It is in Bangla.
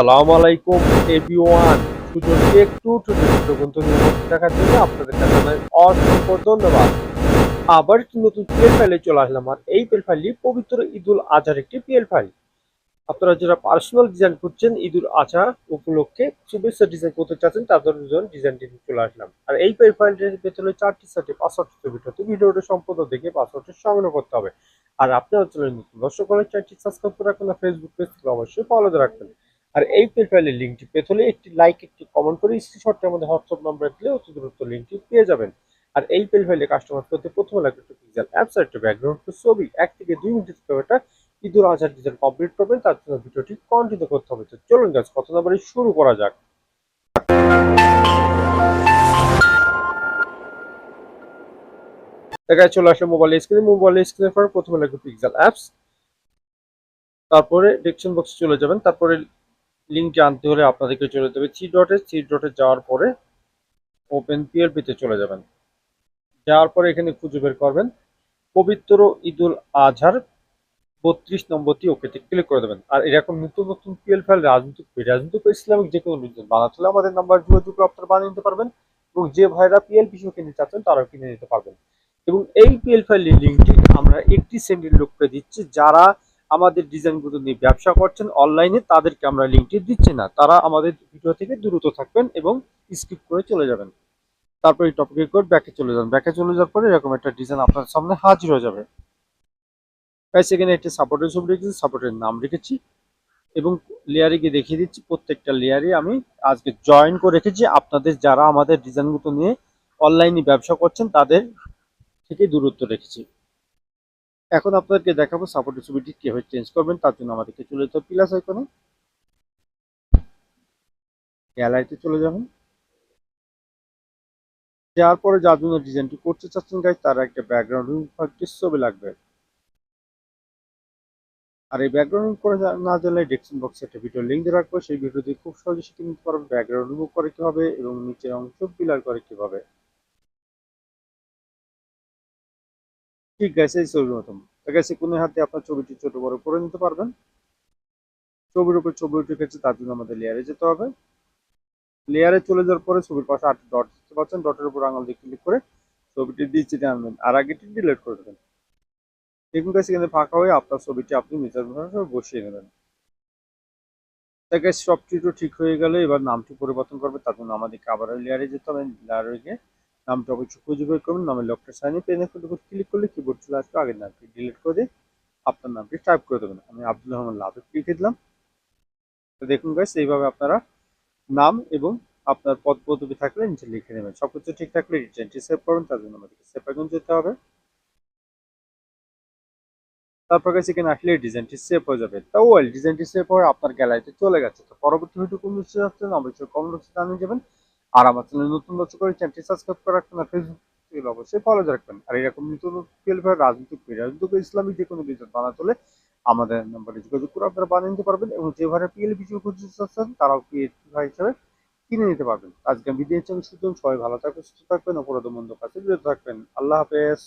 সালাম আলাইকুম দেখার জন্য আপনাদের ধন্যবাদ। আবার নতুন চলে আসলাম, আর এই পবিত্র ঈদুল একটি আপনারা যারা পার্সোনাল ডিজাইন করছেন ঈদুল উপলক্ষে ডিজাইন করতে চাচ্ছেন তাদের চলে আসলাম। আর এই ফাইলটির ভেতরে চারটি সাথে পাসওয়ার্ড ছবি থাকে ভিডিওটা সম্পূর্ণ দেখে সংগ্রহ করতে হবে। আর আপনারা চ্যানেল নতুন, দর্শক ফেসবুক পেজ অবশ্যই ফলো রাখবেন। আর এই প্রোফাইলের লিঙ্কটি পেতে হলে একটি লাইক একটি কমেন্ট করে স্ক্রিনশটটি আমাদের হোয়াটসঅ্যাপ নাম্বার দিলে অতি দ্রুত লিঙ্কটি পেয়ে যাবেন। আর এই প্রোফাইলে কাস্টমার করতে প্রথমে লাগবে একটু পিক্সেল অ্যাপস একটা ব্যাকগ্রাউন্ড ছবি। এক থেকে দুই মিনিট একটা ঈদুল আজহার ডিজাইন কমপ্লিট করবেন, তার জন্য ভিডিওটি কন্টিনিউ করতে হবে। তো চলুন গাছ কত নাম্বারে শুরু করা যাক। দেখায় চলে আসে মোবাইল স্ক্রিনে মোবাইল স্ক্রিনের পর প্রথমে লাগবে পিক্সেল অ্যাপস তারপরে ডিসক্রিপশন বক্সে চলে যাবেন। তারপরে লিঙ্ক জানতে হলে আপনাদেরকে চলে যাবে থ্রি ডটে থ্রি ডটে যাওয়ার পরে ওপেন পিএলপিতে চলে যাবেন। যাওয়ার পরে এখানে খুঁজে বের করবেন। পবিত্র ঈদুল আজহার বত্রিশ নম্বরটি ওকেতে ক্লিক করে দেবেন। আর এরকম নতুন নতুন পিএল ফাইল রাজনৈতিক রাজনৈতিক ইসলামিক যে কোনো বিজনেস বানাতে হলে আমাদের নাম্বার যোগাযোগ করে আপনারা বানিয়ে নিতে পারবেন এবং যে ভাইরা পিএল পিসিও কিনতে চাচ্ছেন তারাও কিনে নিতে পারবেন। এবং এই পিএল ফাইলের লিঙ্কটি আমরা একটি সেন্টের লোককে দিচ্ছি। যারা আমাদের ডিজাইনগুলো নিয়ে ব্যবসা করছেন অনলাইনে, তাদেরকে আমরা লিঙ্কটি দিচ্ছি না। তারা আমাদের ভিডিও থেকে দ্রুত থাকবেন এবং স্কিপ করে চলে যাবেন। তারপর এই টপিকের কোড ব্যাকে চলে যাবেন ব্যাকে চলে যাওয়ার পরে এরকম একটা ডিজাইন আপনার সামনে হাজির হয়ে যাবে। তাই সেখানে একটি সাপোর্টের ছবি রেখেছি। সাপোর্টের নাম রেখেছি এবং লেয়ারে গিয়ে দেখিয়ে দিচ্ছি। প্রত্যেকটা লেয়ারে আমি আজকে জয়েন করে রেখেছি। আপনাদের যারা আমাদের ডিজাইনগুলো নিয়ে অনলাইনে ব্যবসা করছেন, তাদের থেকে দূরত্ব রেখেছি। এখন আপনাদেরকে দেখাবো সাপোর্টের ছবিটি কীভাবে চেঞ্জ করবেন, তার জন্য আমাদেরকে চলে যেতে প্লাস আইকনে গ্যালারিতে চলে যাবেন। যাওয়ার পরে যার জন্য ডিজাইনটি করতে চাচ্ছেন গাইজ তার একটা ব্যাকগ্রাউন্ড একটি ছবি লাগবে। আর এই ব্যাকগ্রাউন্ড করে না জানলে ডেসক্রিপশন বক্সে একটা ভিডিও লিঙ্ক দিয়ে রাখব, সেই ভিডিও দিয়ে খুব সহজে শিখে নিতে পারবেন ব্যাকগ্রাউন্ড রিমুভ করে কীভাবে এবং নিচের অংশ পিলার করে কীভাবে। ঠিক আছে, এই ছবির মতন। আছে, কোনো হাতে আপনার ছবিটি ছোট বড় করে নিতে পারবেন। ছবির উপর ছবি উঠে গেছে, তার জন্য আমাদের লেয়ারে যেতে হবে। লেয়ারে চলে যাওয়ার পরে ছবির পাশে আট ডট দেখতে পাচ্ছেন। ডটের উপর আঙুল দিয়ে ক্লিক করে ছবিটি নিচে আনবেন। আর আগেটি ডিলিট করে দেবেন। দেখুন কাছে এখানে ফাঁকা হয়ে আপনার ছবিটি আপনি ভাবে বসিয়ে নেবেন। তাকে ঠিক হয়ে গেলে। এবার নামটি পরিবর্তন করবে। তার জন্য আমাদেরকে আবার লেয়ারে যেতে হবে। লেয়ারে গিয়ে নামটা অবশ্যই খুঁজে বের করবেন নামের লকটা সাইনে পেনে উপর ক্লিক করলে কিবোর্ড চলে আসবে, আগের নামটি ডিলিট করে দিয়ে আপনার নামটি টাইপ করে দেবেন। আমি আব্দুল রহমান লাভে লিখে দিলাম। তো দেখুন গাইস এইভাবে আপনারা নাম এবং আপনার পদ পদবি থাকলে নিচে লিখে নেবেন। সবকিছু ঠিক থাকলে রিটেনটি সেভ করবেন, তার জন্য আমাদেরকে সেভ আইকন যেতে হবে। তারপর কাছে এখানে আসলে ডিজাইনটি সেভ হয়ে যাবে। তো ওয়েল ডিজাইনটি সেভ হয়ে আপনার গ্যালারিতে চলে গেছে। তো পরবর্তী ভিডিও কোন বিষয়ে আসছেন অবশ্যই কমেন্ট বক্সে জানিয়ে যাবেন। আর আমার চ্যানেল নতুন দর্শক করে চ্যানেলটি সাবস্ক্রাইব করে রাখবেন ফেসবুক অবশ্যই ফলো রাখবেন। আর এরকম নতুন রাজনৈতিক রাজনৈতিক ইসলামিক যে কোনো বিষয় বানা চলে, আমাদের নাম্বারে যোগাযোগ করে আপনারা বানিয়ে নিতে পারবেন এবং যেভাবে ভাড়া পিএল বিজি খুঁজতে চাচ্ছেন তারাও পিএল হিসাবে কিনে নিতে পারবেন। আজকে বিদায় চান সুযোগ সবাই ভালো থাকবেন, সুস্থ থাকবেন অপরাধ মন্দ কাছে বিরত থাকবেন। আল্লাহ হাফেজ।